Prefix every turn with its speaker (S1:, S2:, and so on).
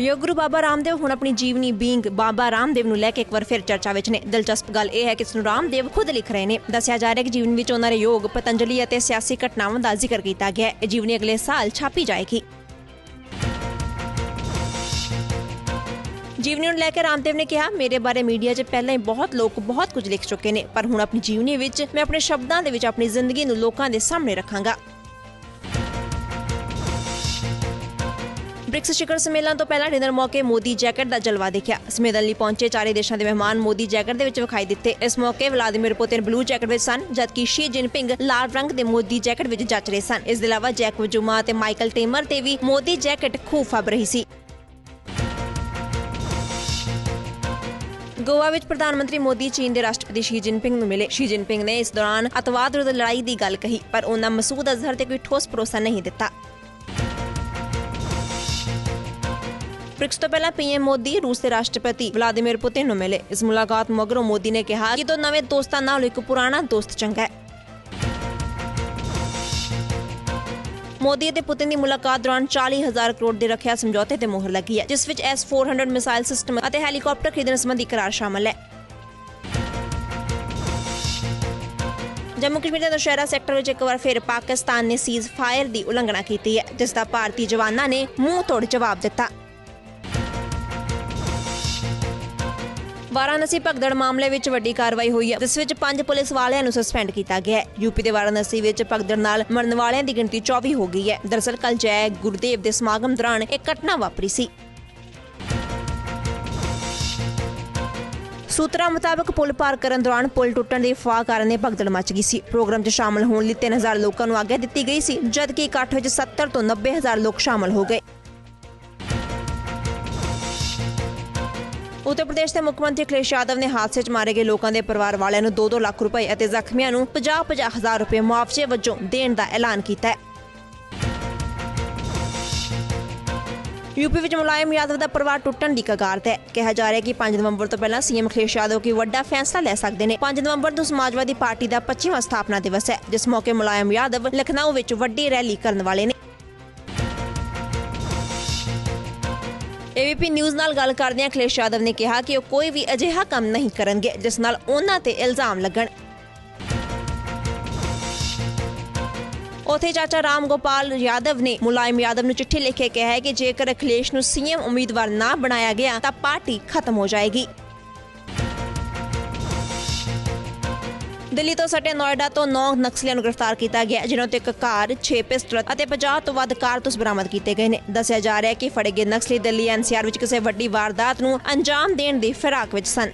S1: ਯੋਗ ਗੁਰੂ ਬਾਬਾ ਰਾਮਦੇਵ ਹੁਣ ਆਪਣੀ ਜੀਵਨੀ ਬੀਇੰਗ ਬਾਬਾ ਰਾਮਦੇਵ ਨੂੰ ਲੈ ਕੇ ਇੱਕ ਵਾਰ ਫਿਰ ਚਰਚਾ ਵਿੱਚ ਨੇ। ਦਿਲਚਸਪ ਗੱਲ ਇਹ ਹੈ ਕਿ ਇਸ ਨੂੰ ਰਾਮਦੇਵ ਖੁਦ ਲਿਖ ਰਹੇ ਨੇ। ਦੱਸਿਆ ਜਾ ਰਿਹਾ ਕਿ ਜੀਵਨੀ ਵਿੱਚ ਉਹਨਾਂ ਦੇ ਯੋਗ, ਪਤੰਜਲੀ ਅਤੇ ਸਿਆਸੀ ਘਟਨਾਵਾਂ ਦਾ ਜ਼ਿਕਰ ਕੀਤਾ ਗਿਆ ਹੈ। ਇਹ ਜੀਵਨੀ ਅਗਲੇ ਸਾਲ ਛਾਪੀ ਜਾਏਗੀ। ਜੀਵਨੀ ਨੂੰ ਲੈ ਕੇ ਰਾਮਦੇਵ ਨੇ ਕਿਹਾ, ਮੇਰੇ ਬਾਰੇ ਮੀਡੀਆ 'ਚ ਪਹਿਲਾਂ ਹੀ ਬਹੁਤ ਲੋਕ ਬਹੁਤ ਕੁਝ ਲਿਖ ਚੁੱਕੇ ਨੇ, ਪਰ ਹੁਣ ਆਪਣੀ ਜੀਵਨੀ ਵਿੱਚ ਮੈਂ ਆਪਣੇ ਸ਼ਬਦਾਂ ਦੇ ਵਿੱਚ ਆਪਣੀ ਜ਼ਿੰਦਗੀ ਨੂੰ ਲੋਕਾਂ ਦੇ ਸਾਹਮਣੇ ਰੱਖਾਂਗਾ। ਬ੍ਰਿਕਸ ਸ਼ਿਖਰ ਸੰਮੇਲਨ ਤੋਂ ਪਹਿਲਾਂ ਡਿਨਰ ਮੌਕੇ ਮੋਦੀ ਜੈਕਟ ਦਾ ਜਲਵਾ ਦੇਖਿਆ। ਸੰਮੇਲਨ ਲਈ ਪਹੁੰਚੇ ਚਾਰੇ ਦੇਸ਼ਾਂ ਦੇ ਮਹਿਮਾਨ ਮੋਦੀ ਜੈਕਟ ਦੇ ਵਿੱਚ ਵਿਖਾਈ ਦਿੱਤੇ। ਇਸ ਮੌਕੇ ਵਲਾਦੀਮੀਰ ਪੁਤਿਨ ਬਲੂ ਜੈਕਟ ਵਿੱਚ ਸਨ, ਜਦਕਿ ਸ਼ੀ ਜਿਨਪਿੰਗ ਲਾਲ ਰੰਗ ਦੇ ਮੋਦੀ ਜੈਕਟ ਵਿੱਚ ਜੱਚ ਰਹੇ ਸਨ। ਇਸ ਦੇ ਇਲਾਵਾ ਜੈਕ ਵਜੂਮਾ ਅਤੇ ਮਾਈਕਲ ਟੇਮਰ ਤੇ ਵੀ ਮੋਦੀ ਜੈਕਟ ਖੂਬ ਫੱਬ ਰਹੀ ਸੀ। ਗੋਆ ਵਿੱਚ ਪ੍ਰਧਾਨ ਮੰਤਰੀ ਮੋਦੀ, ਚੀਨ ਦੇ ਰਾਸ਼ਟਰਪਤੀ ਸ਼ੀ ਜਿਨਪਿੰਗ ਨੂੰ ਮਿਲੇ। ਸ਼ੀ ਜਿਨਪਿੰਗ ਨੇ ਇਸ ਦੌਰਾਨ ਅਤਵਾਦ ਵਿਰੁੱਧ ਲੜਾਈ ਦੀ ਗੱਲ ਕਹੀ, ਪਰ ਉਹਨਾਂ ਮਸੂਦ ਅਜ਼ਹਰ ਤੇ ਕੋਈ ਠੋਸ ਭਰੋਸਾ ਨਹੀਂ ਦਿੱਤਾ। ਬ੍ਰਿਕਸ ਤੋਂ ਪਹਿਲਾਂ ਪੀਐਮ ਮੋਦੀ, ਰੂਸ ਦੇ ਰਾਸ਼ਟਰਪਤੀ ਵਲਾਦੀਮੀਰ ਪੁਤਿਨ ਨੂੰ ਮਿਲੇ। ਇਸ ਮੁਲਾਕਾਤ ਮਗਰੋਂ ਮੋਦੀ ਨੇ ਕਿਹਾ ਕਿ ਦੋ ਨਵੇਂ ਦੋਸਤਾਂ ਨਾਲ ਇੱਕ ਪੁਰਾਣਾ ਦੋਸਤ ਚੰਗਾ ਹੈ। ਮੋਦੀ ਅਤੇ ਪੁਤਿਨ ਦੀ ਮੁਲਾਕਾਤ ਦੌਰਾਨ 40000 ਕਰੋੜ ਦੇ ਰੱਖਿਆ ਸਮਝੌਤੇ ਤੇ ਮੋਹਰ ਲੱਗੀ ਹੈ, ਜਿਸ ਵਿੱਚ S400 ਮਿਸਾਈਲ ਸਿਸਟਮ ਅਤੇ ਹੈਲੀਕਾਪਟਰ ਖਰੀਦਣ ਸੰਬੰਧੀ ਕਰਾਰ ਸ਼ਾਮਲ ਹੈ। ਜੰਮੂ ਕਸ਼ਮੀਰ ਦੇ ਨੌਸ਼ਹਿਰਾ ਸੈਕਟਰ ਵਿੱਚ ਇੱਕ ਵਾਰ ਫਿਰ ਪਾਕਿਸਤਾਨ ਨੇ ਸੀਜ਼ ਦੀ ਉਲੰਘਣਾ ਕੀਤੀ ਹੈ, ਜਿਸ ਦਾ ਭਾਰਤੀ ਜਵਾਨਾਂ ਨੇ ਮੂੰਹ ਤੋੜ ਜਵਾਬ ਦਿੱਤਾ। ਵਾਰਾਣਸੀ ਭਗਦੜ ਮਾਮਲੇ ਵਿੱਚ ਵੱਡੀ ਕਾਰਵਾਈ ਹੋਈ ਹੈ, ਜਿਸ ਵਿੱਚ ਪੰਜ ਪੁਲਿਸ ਵਾਲਿਆਂ ਨੂੰ ਸਸਪੈਂਡ ਕੀਤਾ ਗਿਆ ਹੈ। ਯੂਪੀ ਦੇ ਵਾਰਾਣਸੀ ਵਿੱਚ ਭਗਦੜ ਨਾਲ ਮਰਨ ਵਾਲਿਆਂ ਦੀ ਗਿਣਤੀ 24 ਹੋ ਗਈ ਹੈ। ਦਰਅਸਲ ਕੱਲ ਜੈ ਗੁਰਦੇਵ ਦੇ ਸਮਾਗਮ ਦੌਰਾਨ ਇੱਕ ਘਟਨਾ ਵਾਪਰੀ ਸੀ। ਸੂਤਰਾਂ ਮੁਤਾਬਕ ਪੁਲ ਪਾਰ ਕਰਨ ਦੌਰਾਨ ਪੁਲ ਟੁੱਟਣ ਦੀ ਅਫਵਾਹ ਕਾਰਨ ਇਹ ਭਗਦੜ ਮਚ ਗਈ ਸੀ। ਪ੍ਰੋਗਰਾਮ 'ਚ ਸ਼ਾਮਲ ਹੋਣ ਲਈ 3000 ਲੋਕਾਂ ਨੂੰ ਆਗਿਆ ਦਿੱਤੀ ਗਈ ਸੀ, ਜਦਕਿ ਇਕੱਠ ਵਿੱਚ 70 ਤੋਂ 90000 ਲੋਕ ਸ਼ਾਮਲ ਹੋ ਗਏ। ਉੱਤਰ ਪ੍ਰਦੇਸ਼ ਦੇ ਮੁੱਖ ਮੰਤਰੀ ਅਖਿਲੇਸ਼ ਯਾਦਵ ਨੇ ਹਾਦਸੇ 'ਚ ਮਾਰੇ ਗਏ ਲੋਕਾਂ ਦੇ ਪਰਿਵਾਰ ਵਾਲਿਆਂ ਨੂੰ 2-2 ਲੱਖ ਰੁਪਏ ਅਤੇ ਜ਼ਖਮੀਆਂ ਨੂੰ 50-50 ਹਜ਼ਾਰ ਰੁਪਏ ਮੁਆਵਜ਼ੇ ਵਜੋਂ ਦੇਣ ਦਾ ਐਲਾਨ ਕੀਤਾ ਹੈ। ਯੂਪੀ ਵਿੱਚ ਮੁਲਾਇਮ ਯਾਦਵ ਦਾ ਪਰਿਵਾਰ ਟੁੱਟਣ ਦੀ ਕਗਾਰ ਤੇ ਹੈ। ਕਿਹਾ ਜਾ ਰਿਹਾ ਕਿ 5 ਨਵੰਬਰ ਤੋਂ ਪਹਿਲਾਂ ਸੀਐਮ ਅਖਿਲੇਸ਼ ਯਾਦਵ ਕੀ ਵੱਡਾ ਫੈਸਲਾ ਲੈ ਸਕਦੇ ਨੇ। 5 ਨਵੰਬਰ ਨੂੰ ਸਮਾਜਵਾਦੀ ਪਾਰਟੀ ਦਾ 25ਵਾਂ ਸਥਾਪਨਾ ਦਿਵਸ ਹੈ, ਜਿਸ ਮੌਕੇ ਮੁਲਾਇਮ ਯਾਦਵ ਲਖਨਊ ਵਿੱਚ ਵੱਡੀ ਰੈਲੀ ਕਰਨ ਵਾਲੇ ਨੇ। ਏਬੀਪੀ ਨਿਊਜ਼ ਨਾਲ ਗੱਲ ਕਰਦਿਆਂ ਅਖਿਲੇਸ਼ ਯਾਦਵ ਨੇ ਕਿਹਾ ਕਿ ਉਹ ਕੋਈ ਵੀ ਅਜਿਹਾ ਕੰਮ ਨਹੀਂ ਕਰਨਗੇ, ਜਿਸ ਨਾਲ ਉਹਨਾਂ ਤੇ ਇਲਜ਼ਾਮ ਲੱਗਣ। ਉਥੇ ਚਾਚਾ ਰਾਮ ਗੋਪਾਲ ਯਾਦਵ ਨੇ ਮੁਲਾਇਮ ਯਾਦਵ ਨੂੰ ਚਿੱਠੀ ਲਿਖ ਕੇ ਕਿਹਾ ਹੈ ਕਿ ਜੇਕਰ ਅਖਿਲੇਸ਼ ਨੂੰ ਸੀਐਮ ਉਮੀਦਵਾਰ ਨਾ ਬਣਾਇਆ ਗਿਆ, ਤਾਂ ਪਾਰਟੀ ਖਤਮ ਹੋ ਜਾਏਗੀ। ਦਿੱਲੀ ਤੋਂ ਸਟੇ ਨੋਇਡਾ ਤੋਂ 9 ਨਕਸਲੀਆਂ ਨੂੰ ਗ੍ਰਿਫਤਾਰ ਕੀਤਾ ਗਿਆ, ਜਿਨ੍ਹਾਂ ਤੋਂ ਇੱਕ ਕਾਰ 6 ਪਿਸਟਲ ਅਤੇ 50 ਤੋਂ ਵੱਧ ਕਾਰਤੂਸ ਬਰਾਮਦ ਕੀਤੇ ਗਏ ਨੇ। ਦੱਸਿਆ ਜਾ ਰਿਹਾ ਹੈ ਕਿ ਫੜੇ ਗਏ ਨਕਸਲੀ ਦਿੱਲੀ ਐਨਸੀਆਰ ਵਿੱਚ ਕਿਸੇ ਵੱਡੀ ਵਾਰਦਾਤ ਨੂੰ ਅੰਜਾਮ ਦੇਣ ਦੀ ਫਿਰਾਕ ਵਿੱਚ ਸਨ।